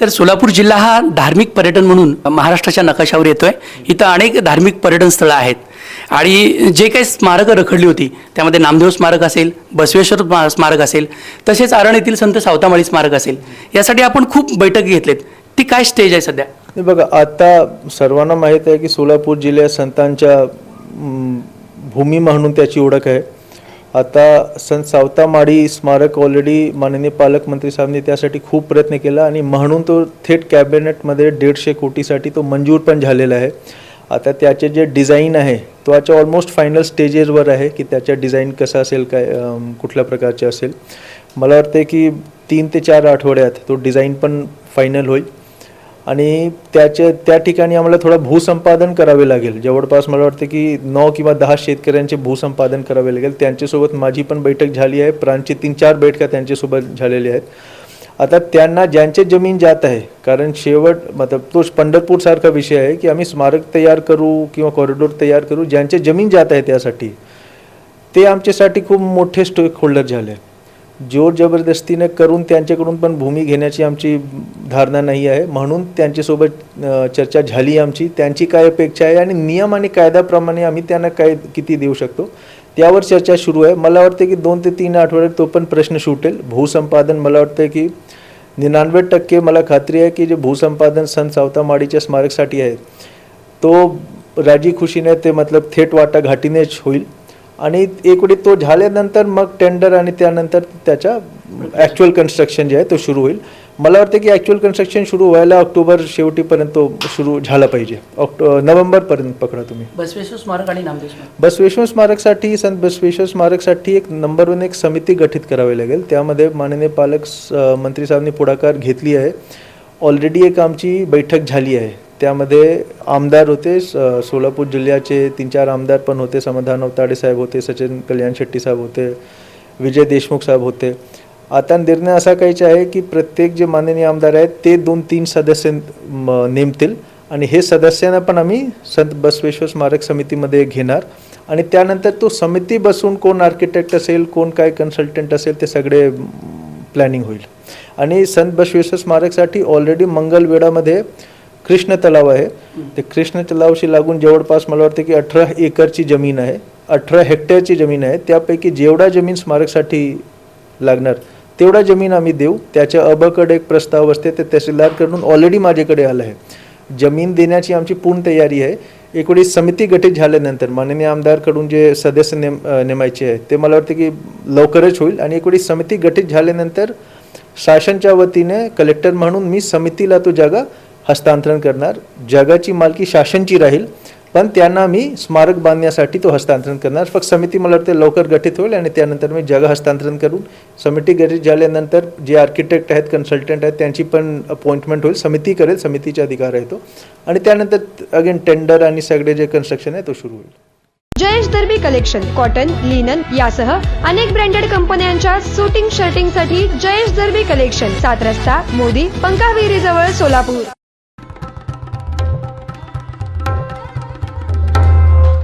Sir Solapur जिल्हा हा धार्मिक पर्यटन म्हणून महाराष्ट्राच्या नकाशावर येतो आहे इथं अनेक धार्मिक पर्यटन स्थळं आहेत. आणि जे काही स्मारकं रखडली होती त्यामध्ये नामदेव स्मारक असेल बसवेश्वर स्मा- स्मारक असेल तसेच आरण येथील संत सावतामाळी स्मारक असेल यासाठी आपण खूप बैठक घेतलेत. ती काय स्टेज आहे सध्या? बघा आता सर्वांना माहीत आहे की सोलापूर जिल्ह्यात संतांच्या भूमी म्हणून त्याची ओळख आहे. आता संत सावतामाडी स्मारक ऑलरेडी माननीय पालकमंत्री साहेबांनी त्यासाठी खूप प्रयत्न केला आणि म्हणून तो थेट कॅबिनेटमध्ये दीडशे कोटीसाठी तो मंजूर पण झालेला आहे. आता त्याचे जे डिझाईन आहे तो आता ऑलमोस्ट फायनल स्टेजेसवर आहे की त्याच्या डिझाईन कसं असेल काय कुठल्या प्रकारचे असेल. मला वाटते की तीन ते चार आठवड्यात तो डिझाईन पण फायनल होईल. आणि त्याच्या त्या ठिकाणी आम्हाला थोडं भूसंपादन करावे लागेल. जवळपास मला वाटतं की नऊ किंवा दहा शेतकऱ्यांचे भूसंपादन करावे लागेल. त्यांच्यासोबत माझी पण बैठक झाली आहे. प्रांची तीन चार बैठका त्यांच्यासोबत झालेल्या आहेत. आता त्यांना ज्यांचे जमीन जात आहे कारण शेवट मतलब तो पंढरपूरसारखा विषय आहे की आम्ही स्मारक तयार करू किंवा कॉरिडोर तयार करू. ज्यांचे जमीन जात आहे त्यासाठी ते आमच्यासाठी खूप मोठे स्टेक होल्डर झाले जोर जबरदस्तीने करून त्यांच्याकडून पण भूमी घेण्याची आमची धारणा नाही आहे. म्हणून त्यांच्यासोबत चर्चा झाली आमची. त्यांची काय अपेक्षा आहे आणि नियम आणि कायद्याप्रमाणे आम्ही त्यांना काय किती देऊ शकतो त्यावर चर्चा सुरू आहे. मला वाटतं की दोन ते तीन आठवड्यात तो पण प्रश्न सुटेल. भूसंपादन मला वाटतं की निन्यानवे टक्के मला खात्री आहे की जे भूसंपादन संत सावतामाडीच्या स्मारकसाठी आहे तो राजी खुशीने ते मतलब थेट वाटा घाटीनेच होईल. आणि एक वेळी तो झाल्यानंतर मग टेंडर आणि त्यानंतर त्याच्या ॲक्च्युअल कन्स्ट्रक्शन जे आहे तो सुरू होईल. मला वाटतं की ॲक्च्युअल कन्स्ट्रक्शन सुरू व्हायला ऑक्टोबर शेवटीपर्यंत तो सुरू झाला पाहिजे. ऑक्टो नोव्हेंबरपर्यंत पकडा तुम्ही. बसवेश्वर स्मारक आणि बसवेश्वर स्मारकसाठी संत बसवेश्वर स्मारकसाठी एक नंबर वन एक समिती गठीत करावी लागेल. त्यामध्ये माननीय पालक मंत्री साहेबांनी पुढाकार घेतली आहे. ऑलरेडी एक आमची बैठक झाली आहे. त्यामध्ये आमदार होते स- सोलापूर जिल्ह्याचे तीन चार आमदार पण होते समाधान अवताडे साहेब होते सचिन कल्याण शेट्टी साहेब होते विजय देशमुख साहेब होते. आता निर्णय असा काहीचा आहे की प्रत्येक जे माननीय आमदार आहेत ते दोन तीन सदस्य म- नेमतील आणि हे सदस्यांना पण आम्ही संत बसवेश्वर स्मारक समितीमध्ये घेणार आणि त्यानंतर तो समिती बसून कोण आर्किटेक्ट असेल कोण काय कन्सल्टंट असेल ते सगळे प्लॅनिंग होईल. आणि संत बसवेश्वर स्मारकसाठी ऑलरेडी मंगलवेढामध्ये कृष्ण तलाव आहे. ते कृष्ण तलावशी लागून जवळपास मला वाटतं की अठरा एकरची जमीन आहे. अठरा हेक्टरची जमीन आहे. त्यापैकी जेवढा जमीन स्मारकसाठी लागणार तेवढा जमीन आम्ही देऊ. त्याच्या अबकडे एक प्रस्ताव असते. ते तहसीलदारकडून ऑलरेडी माझ्याकडे आलं आहे. जमीन देण्याची आमची पूर्ण तयारी आहे. एक वेळी समिती गठीत झाल्यानंतर माननीय आमदारकडून जे सदस्य नेम नेमायचे आहे ते मला वाटतं की लवकरच होईल. आणि एक वेळी समिती गठीत झाल्यानंतर शासनच्या वतीने कलेक्टर म्हणून मी समितीला तो जागा हस्तांतरण करणार. जगाची मालकी शासनची राहील पण त्यांना मी स्मारक बांधण्यासाठी तो हस्तांतरण करणार. फक्त समिती मला वाटते लवकर गठीत होईल आणि त्यानंतर मी जग हस्तांतरण करून समिती गठीत झाल्यानंतर जे आर्किटेक्ट आहेत कन्सल्टंट आहेत त्यांची पण अपॉइंटमेंट होईल. समिती करेल समितीचा अधिकार आहे तो. आणि त्यानंतर अगेन टेंडर आणि सगळे जे कन्स्ट्रक्शन आहे तो सुरू होईल. Jayesh Darbi collection cotton linen यासह अनेक ब्रँडेड कंपन्यांच्या सुटिंग शर्टिंगसाठी जयेश दर्बी कलेक्शन सात रस्ता मोदी पंकाविहिरी जवळ सोलापूर.